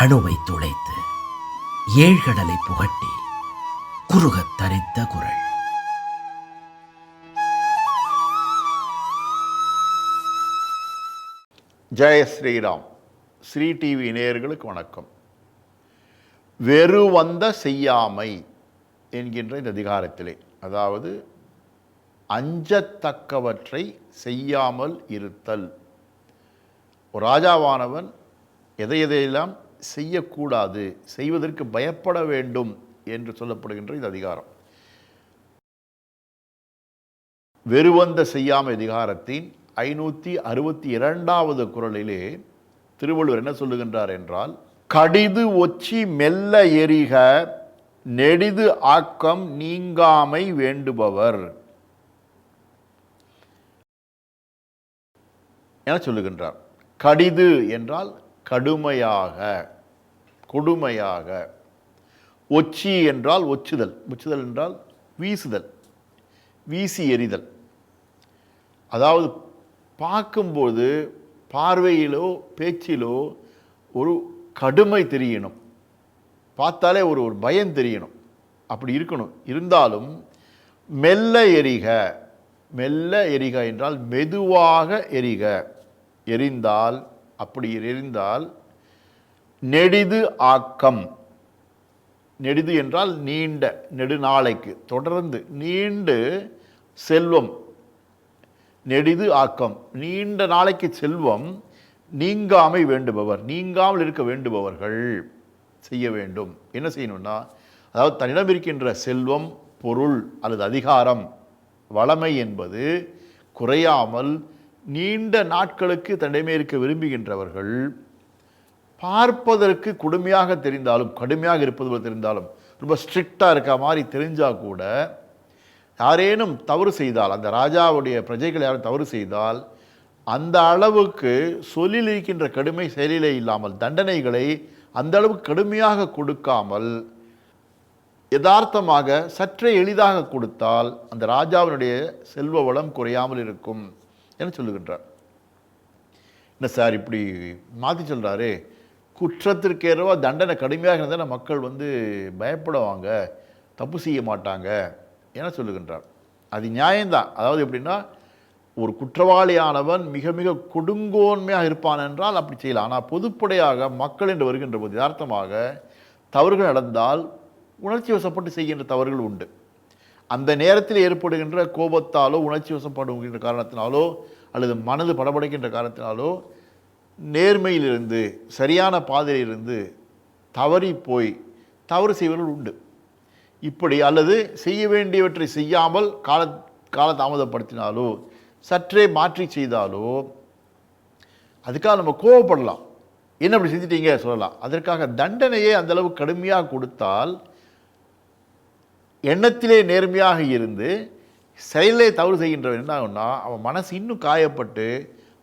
அணுவை துளைத்து ஏழ்கடலை புகட்டி குறுகத் தரித்த குரல். ஜெய ஸ்ரீராம். ஸ்ரீ டிவி நேயர்களுக்கு வணக்கம். வெறு வந்த செய்யாமை என்கின்ற இந்த அதிகாரத்திலே அதாவது அஞ்சத்தக்கவற்றை செய்யாமல் இருத்தல். ஒரு ராஜாவானவன் எதை எதையெல்லாம் செய்யக்கூடாது செய்வதற்கு பயப்பட வேண்டும் என்று சொல்லப்படுகின்ற இந்த அதிகாரம். வெறுவந்த செய்யாமை அதிகாரத்தின் ஐநூற்றி அறுபத்தி இரண்டாவது குரலிலே திருவள்ளுவர் என்ன சொல்லுகின்றார் என்றால் கடிது ஒச்சி மெல்ல எரிக நெடிது ஆக்கம் நீங்காமை வேண்டுபவர். என சொல்லுகின்றார். கடிது என்றால் கடுமையாக. கொடுமையாக. ஒச்சி என்றால் ஒச்சுதல் ஒச்சுதல் என்றால் வீசுதல் வீசி எறிதல். அதாவது பார்க்கும்போது பார்வையிலோ பேச்சிலோ ஒரு கடுமை தெரியணும். பார்த்தாலே ஒரு ஒரு பயம் தெரியணும். அப்படி இருக்கணும். இருந்தாலும் மெல்ல எரிக மெல்ல எரிக என்றால் மெதுவாக எரிக எரிந்தால் அப்படி எரிந்தால் நெடிது ஆக்கம். நெடிது என்றால் நீண்ட நெடுநாளைக்கு தொடர்ந்து நீண்டு செல்வம். நெடிது ஆக்கம். நீண்ட நாளைக்கு செல்வம் நீங்காமை வேண்டுபவர் நீங்காமல் இருக்க வேண்டுபவர்கள் செய்ய வேண்டும். என்ன செய்யணும்னா அதாவது தன்னிடம் இருக்கின்ற செல்வம் பொருள் அல்லது அதிகாரம் வளமை என்பது குறையாமல் நீண்ட நாட்களுக்கு தன்னிடமே இருக்க விரும்புகின்றவர்கள் பார்ப்பதற்கு கொடுமையாக தெரிந்தாலும் கடுமையாக இருப்பது போல் தெரிந்தாலும் ரொம்ப ஸ்ட்ரிக்டாக இருக்க மாதிரி தெரிஞ்சால் கூட யாரேனும் தவறு செய்தால் அந்த ராஜாவுடைய பிரஜைகள் யாரும் தவறு செய்தால் அந்த அளவுக்கு சொல்லில் இருக்கின்ற கடுமை செயலிலே இல்லாமல் தண்டனைகளை அந்த அளவுக்கு கடுமையாக கொடுக்காமல் யதார்த்தமாக சற்றே எளிதாக கொடுத்தால் அந்த ராஜாவினுடைய செல்வ வளம் குறையாமல் இருக்கும் என சொல்லுகின்றார். என்ன சார் இப்படி மாற்றி சொல்கிறாரு குற்றத்திற்கேறவா தண்டனை கடுமையாக இருந்தால் மக்கள் வந்து பயப்படுவாங்க தப்பு செய்ய மாட்டாங்க என சொல்லுகின்றார். அது நியாயம்தான். அதாவது எப்படின்னா ஒரு குற்றவாளியானவன் மிக மிக கொடுங்கோன்மையாக இருப்பான் என்றால் அப்படி செய்யலாம். ஆனால் பொதுப்படையாக மக்கள் என்று வருகின்ற போது யதார்த்தமாக தவறுகள் நடந்தால் உணர்ச்சி வசப்பட்டு செய்கின்ற தவறுகள் உண்டு. அந்த நேரத்தில் ஏற்படுகின்ற கோபத்தாலோ உணர்ச்சி வசப்படுகின்ற காரணத்தினாலோ அல்லது மனது படபடைக்கின்ற காரணத்தினாலோ நேர்மையிலிருந்து சரியான பாதையிலிருந்து தவறி போய் தவறு செய்வர்கள் உண்டு. இப்படி அல்லது செய்ய வேண்டியவற்றை செய்யாமல் கால கால தாமதப்படுத்தினாலோ சற்றே மாற்றி செய்தாலோ அதுக்காக நம்ம கோவப்படலாம். என்ன அப்படி செஞ்சிட்டீங்க? சொல்லலாம். அதற்காக தண்டனையை அந்தளவு கடுமையாக கொடுத்தால் எண்ணத்திலே நேர்மையாக இருந்து செயலே தவறு செய்கின்றவன் என்ன ஆகும்னா அவன் மனசு இன்னும் காயப்பட்டு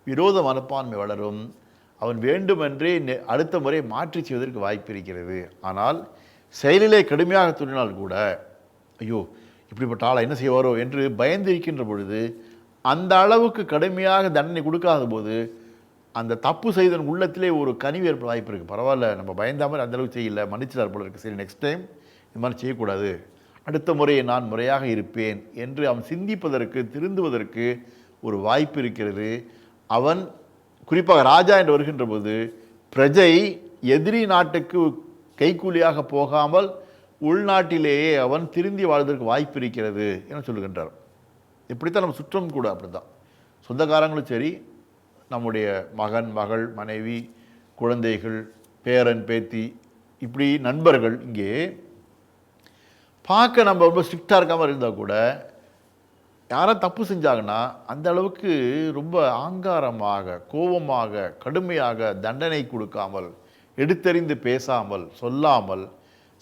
விரோத மனப்பான்மை வளரும். அவன் வேண்டுமென்றே நெ- அடுத்த முறை மாற்றி செய்வதற்கு வாய்ப்பு இருக்கிறது ஆனால் செயலிலே கடுமையாக துணினால் கூட ஐயோ இப்படிப்பட்ட ஆளை என்ன செய்வாரோ என்று பயந்திருக்கின்ற பொழுது அந்த அளவுக்கு கடுமையாக தண்டனை கொடுக்காத போது அந்த தப்பு செய்தன் உள்ளத்திலே ஒரு கனிவு ஏற்பட வாய்ப்பு இருக்குது பரவாயில்ல நம்ம பயந்தாமல் அந்தளவுக்கு அந்த அளவுக்கு செய்யல மன்னிச்சிடார் போல இருக்குது சரி நெக்ஸ்ட் டைம் இது மாதிரி செய்யக்கூடாது. அடுத்த முறையை நான் முறையாக இருப்பேன் என்று அவன் சிந்திப்பதற்கு திருந்துவதற்கு ஒரு வாய்ப்பு இருக்கிறது. அவன் குறிப்பாக ராஜா என்று வருகின்ற போது பிரஜை எதிரி நாட்டுக்கு கைக்கூலியாக போகாமல் உள்நாட்டிலேயே அவன் திருந்தி வாழ்வதற்கு வாய்ப்பு இருக்கிறது என சொல்லுகின்றார். இப்படித்தான் நம்ம சுற்றம் கூட அப்படிதான் சொந்தக்காரங்களும் சரி நம்முடைய மகன் மகள் மனைவி குழந்தைகள் பேரன் பேத்தி இப்படி நண்பர்கள் இங்கே பார்க்க நம்ம ரொம்ப ஸ்ட்ரிக்டாக இருக்காமல் இருந்தால் கூட யாரும் தப்பு செஞ்சாங்கன்னா அந்த அளவுக்கு ரொம்ப ஆங்காரமாக கோபமாக கடுமையாக தண்டனை கொடுக்காமல் எடுத்தறிந்து பேசாமல் சொல்லாமல்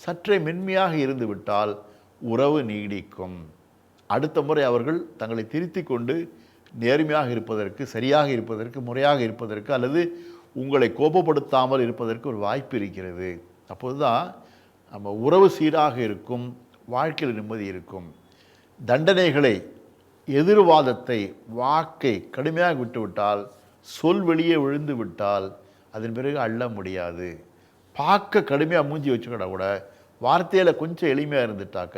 சற்றே மென்மையாக இருந்துவிட்டால் உறவு நீடிக்கும். அடுத்த முறை அவர்கள் தங்களை திருத்தி கொண்டு நேர்மையாக இருப்பதற்கு சரியாக இருப்பதற்கு முறையாக இருப்பதற்கு அல்லது உங்களை கோபப்படுத்தாமல் இருப்பதற்கு ஒரு வாய்ப்பு இருக்கிறது. அப்போது தான் நம்ம உறவு சீராக இருக்கும் வாழ்க்கையில் நிம்மதி இருக்கும். தண்டனைகளை எதிர்வாதத்தை வாக்கை கடுமையாக விட்டுவிட்டால் சொல் வெளியே விழுந்து விட்டால் அதன் பிறகு அள்ள முடியாது. பார்க்க கடுமையாக மூஞ்சி வச்சுக்கிட்டா கூட வார்த்தையில் கொஞ்சம் எளிமையாக இருந்துட்டாக்க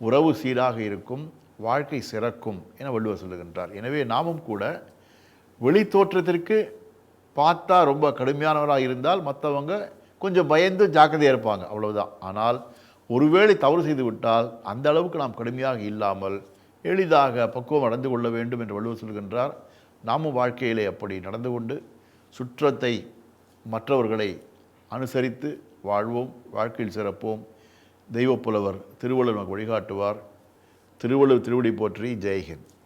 உறவு சீராக இருக்கும் வாழ்க்கை சிறக்கும் என வள்ளுவர் சொல்லுகின்றார். எனவே நாமும் கூட வெளி தோற்றத்திற்கு பார்த்தா ரொம்ப கடுமையானவராக இருந்தால் மற்றவங்க கொஞ்சம் பயந்து ஜாக்கிரதையாக இருப்பாங்க அவ்வளவுதான். ஆனால் ஒருவேளை தவறு செய்து விட்டால் அந்த அளவுக்கு நாம் கடுமையாக இல்லாமல் எளிதாக பக்குவம் அடைந்து கொள்ள வேண்டும் என்று வள்ளுவர் சொல்கின்றார். நாமும் வாழ்க்கையிலே அப்படி நடந்து கொண்டு சுற்றத்தை மற்றவர்களை அனுசரித்து வாழ்வோம் வாழ்க்கையில் சிறப்போம். தெய்வப்புலவர் திருவள்ளுவர் நமக்கு வழிகாட்டுவார். திருவள்ளுவர் திருவடி போற்றி ஜெய்ஹிந்த்